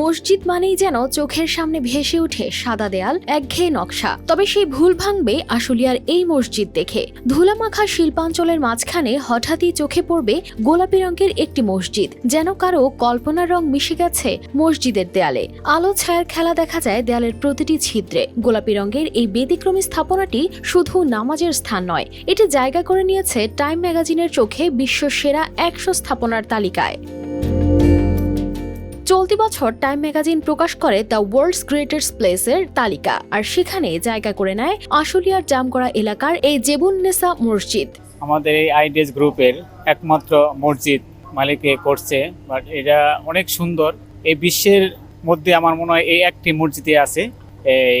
মসজিদ মানেই যেন চোখের সামনে ভেসে ওঠে সাদা দেয়াল, একঘেয়ে নকশা। তবে সেই ভুল ভাঙবে আশুলিয়ার এই মসজিদ দেখে। ধুলামাখা শিল্পাঞ্চলের মাঝখানে হঠাৎই চোখে পড়বে গোলাপি রঙের একটি মসজিদ, যেন কারও কল্পনার রং মিশে গেছে মসজিদের দেয়ালে। আলো ছায়ার খেলা দেখা যায় দেয়ালের প্রতিটি ছিদ্রে। গোলাপি রঙের এই ব্যতিক্রমী স্থাপনাটি শুধু নামাজের স্থান নয়, এটি জায়গা করে নিয়েছে টাইম ম্যাগাজিনের চোখে বিশ্ব সেরা একশো স্থাপনার তালিকায়। চলতি বছর টাইম ম্যাগাজিন প্রকাশ করে দ্য ওয়ার্ল্ডস গ্রেটেস্ট প্লেসের তালিকা, আর সেখানে জায়গা করে নেয় আশুলিয়ার জামগড়া এলাকার এই জেবুন্নেসা মসজিদ। আমাদের এই আইডিএস গ্রুপের একমাত্র মসজিদ মালিকে করছে, বাট এটা অনেক সুন্দর। এই বিশ্বের মধ্যে আমার মনে হয় এই একটি মসজিদে আছে। এই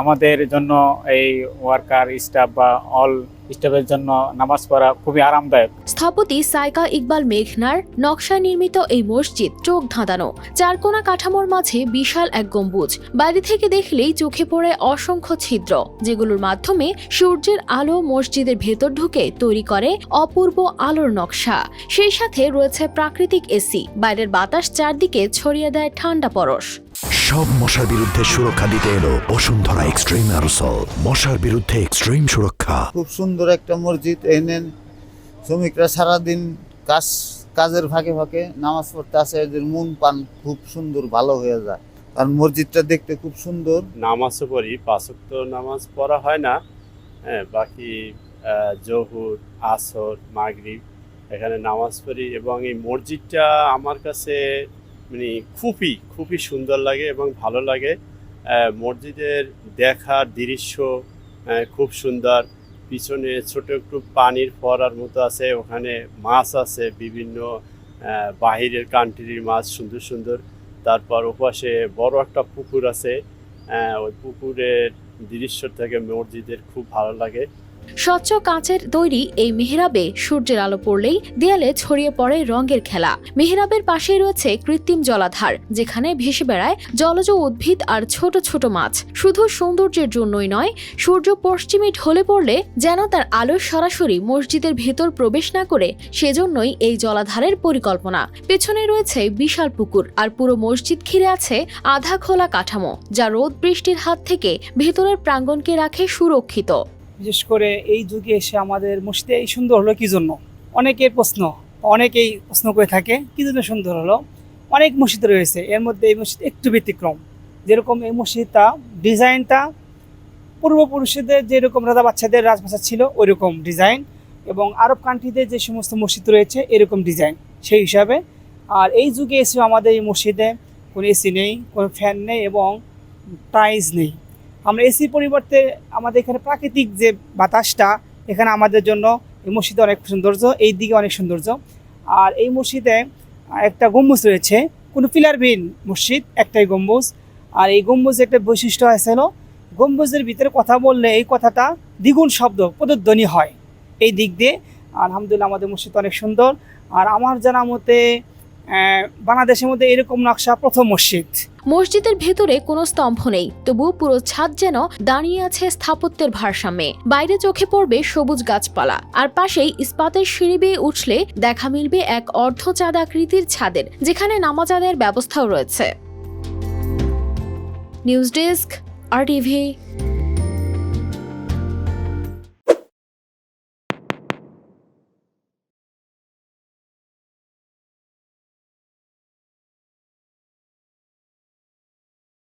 আমাদের জন্য এই ওয়ার্কার, স্টাফ বা অল স্টাফের জন্য নামাজ পড়া খুবই আরামদায়ক। স্থপতি সাইকা ইকবাল মেঘনার নকশায় নির্মিত এই মসজিদ চোখ ধাঁধানো। চারকোনা কাঠামোর মাঝে বিশাল এক গম্বুজ। বাইরে থেকে দেখলেই চোখে পড়ে অসংখ্য ছিদ্র যেগুলোর মাধ্যমে সূর্যের আলো মসজিদের ভেতর ঢুকে তৈরি করে অপূর্ব আলোর নকশা। সেই সাথে রয়েছে প্রাকৃতিক এসি বাইরের বাতাস চারদিকে ছড়িয়ে দেয় ঠান্ডা পরশ। সব মশার বিরুদ্ধে সুরক্ষা দিতে এলো বসুন্ধরা এক্সট্রিম অ্যারোসল। মশার বিরুদ্ধে এক্সট্রিম সুরক্ষা। খুব সুন্দর একটা মসজিদ এনে শ্রমিকরা সারাদিন কাজ, কাজের ফাঁকে ফাঁকে নামাজ পড়তে আসে, এদের মন পান খুব সুন্দর, ভালো হয়ে যায়। কারণ মসজিদটা দেখতে খুব সুন্দর। নামাজও পড়ি পাঁচক্ত নামাজ পড়া হয় না। হ্যাঁ বাকি জহুর, আসর, মাগরিব, এখানে নামাজ পড়ি এবং এই মসজিদটা আমার কাছে মানে খুবই খুবই সুন্দর লাগে এবং ভালো লাগে। মসজিদের দেখার দৃশ্য খুব সুন্দর। পিছনে ছোট একটু পানির ফরার মতো আছে, ওখানে মাছ আছে, বিভিন্ন বাহিরের কান্ট্রির মাছ, সুন্দর সুন্দর। তারপর ওপাশে বড় একটা পুকুর আছে ওই পুকুরের দৃশ্য থেকে মসজিদের খুব ভালো লাগে। স্বচ্ছ কাঁচের তৈরি এই মেহরাবে সূর্যের আলো পড়লেই দেয়ালে ছড়িয়ে পড়ে রঙের খেলা। মেহরাবের পাশেই রয়েছে কৃত্রিম জলাধার, যেখানে ভেসে বেড়ায় জলজ উদ্ভিদ আর ছোট ছোট মাছ। শুধু সৌন্দর্যের জন্যই নয়, সূর্য পশ্চিমে ঢলে পড়লে যেন তার আলো সরাসরি মসজিদের ভেতর প্রবেশ না করে সেজন্যই এই জলাধারের পরিকল্পনা। পেছনে রয়েছে বিশাল পুকুর আর পুরো মসজিদ ঘিরে আছে আধা খোলা কাঠামো, যা রোদ বৃষ্টির হাত থেকে ভেতরের প্রাঙ্গণকে রাখে সুরক্ষিত। বিশেষ করে এই যুগে এসে আমাদের মসজিদে এই সুন্দর হলো কি জন্য? অনেকের প্রশ্ন, অনেকেই প্রশ্ন করে থাকে, কি জন্য সুন্দর হলো? অনেক মসজিদ রয়েছে, এর মধ্যে এই মসজিদ একটু ব্যতিক্রম। যেরকম এই মসজিদটা, ডিজাইনটা পূর্বপুরুষদের যেরকম রাজা বাচ্চাদের রাজভাষা ছিল ওই রকম ডিজাইন। এবং আরব কান্ট্রিতে যে সমস্ত মসজিদ রয়েছে, এরকম ডিজাইন, সেই হিসাবে। আর এই যুগে এসে আমাদের এই মসজিদে কোনো এসি নেই, কোনো ফ্যান নেই এবং টাইলস নেই। আমরা এসির পরিবর্তে আমাদের এখানে প্রাকৃতিক যে বাতাসটা, এখানে আমাদের জন্য এই মসজিদে অনেক সৌন্দর্য, এই দিকে অনেক সৌন্দর্য। আর এই মসজিদে একটা গম্বুজ রয়েছে, কোনো পিলারবিহীন মসজিদ, একটাই গম্বুজ। আর এই গম্বুজের একটা বৈশিষ্ট্য হলো, গম্বুজের ভিতরে কথা বললে এই কথাটা দ্বিগুণ শব্দ প্রতিধ্বনি হয়। এই দিক দিয়ে, আলহামদুলিল্লাহ আমাদের মসজিদ অনেক সুন্দর। আর আমার জানা মতে বাংলাদেশের মধ্যে এরকম নকশা প্রথম মসজিদ। মসজিদের ভেতরে কোনো স্তম্ভ নেই তবু পুরো ছাদ যেন দাঁড়িয়ে আছে স্থাপত্যের ভারসাম্যে। বাইরে চোখে পড়বে সবুজ গাছপালা, আর পাশেই ইস্পাতের সিঁড়ি বেয়ে উঠলে দেখা মিলবে এক অর্ধ চাঁদাকৃতির ছাদের, যেখানে নামাজ আদায়ের ব্যবস্থাও রয়েছে। News desk, R TV.